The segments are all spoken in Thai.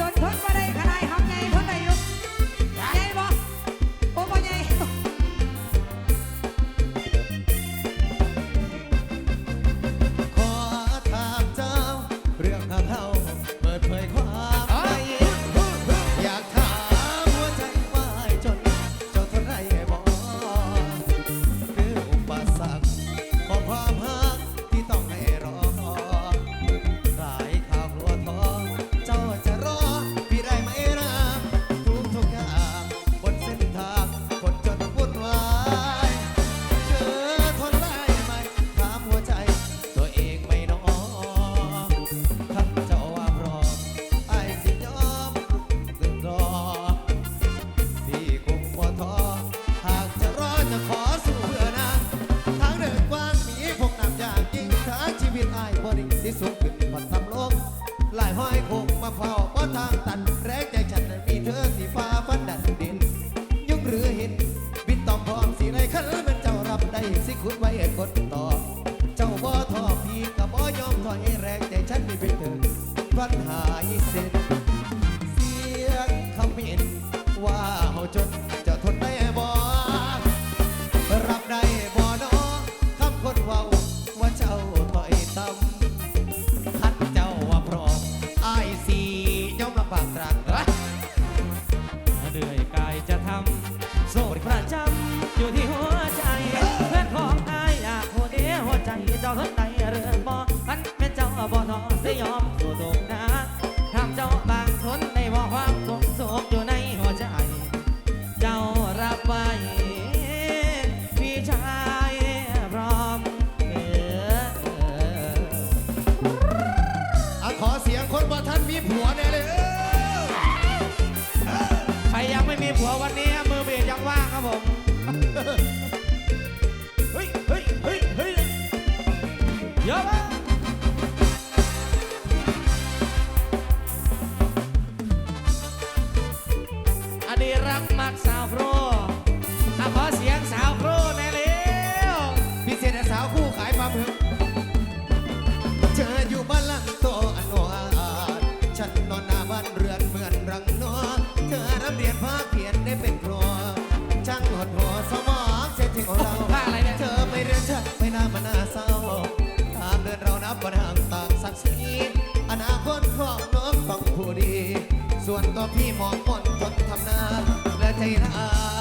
จนทนมาได้ขนาด อดีรักมากสาวโครถ้าะขอเสียงสาวโครูในเร็วพิเศษสาวคู่ขายความหึงเจออยู่บ้านหลังโตอันวาดฉันนอนหน้าบ้านเรือนเหมือนรังนัวเธอรับเรียนภาคเพียนได้เป็นครัวช่างหดหัวสมองเส้นที่ของเราภาคอะไรเนี่ยเธอไปเรียนฉันไม่น่ามาน่าเศร้าตามเดินเรานับวันหางต่างศักสีอนาคตของน้องต้องผู้ดี ส่วนตัวพี่มองมน stay in the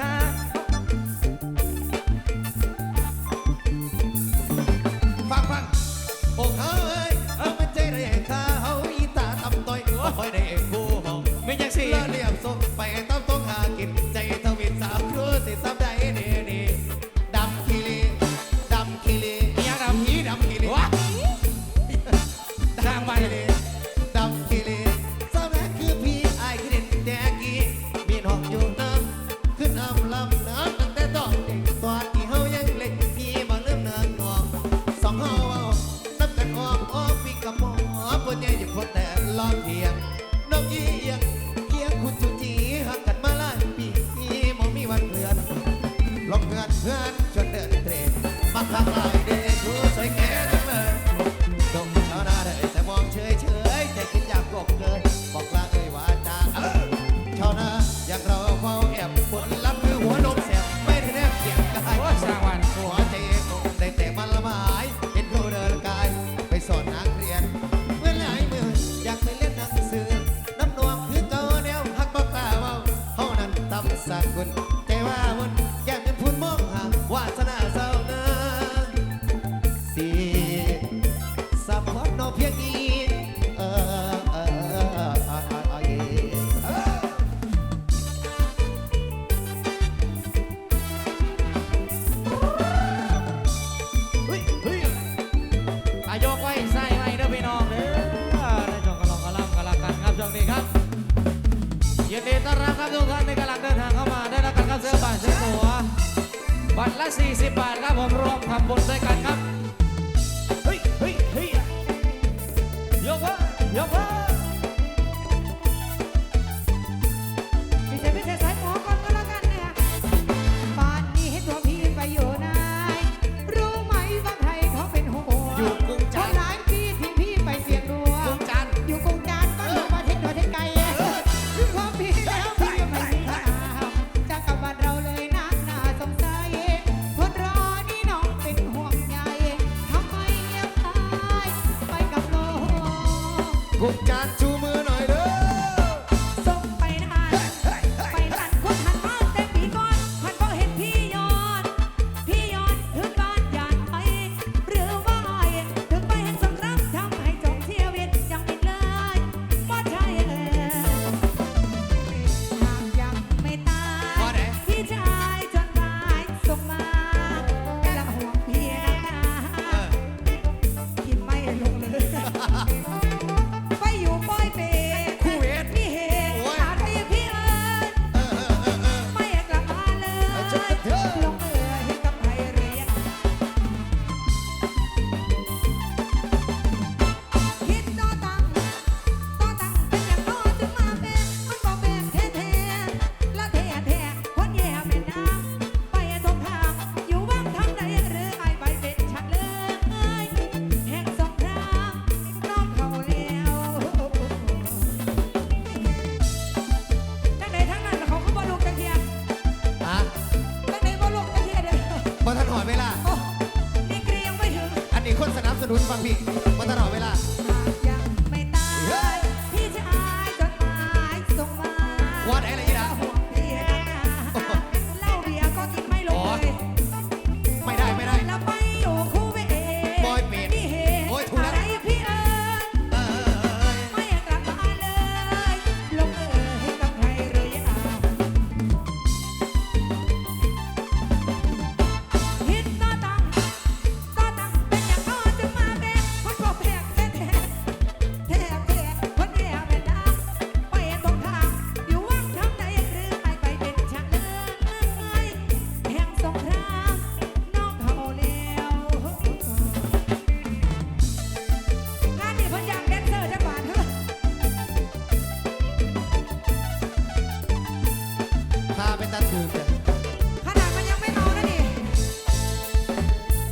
ส่ บพ กก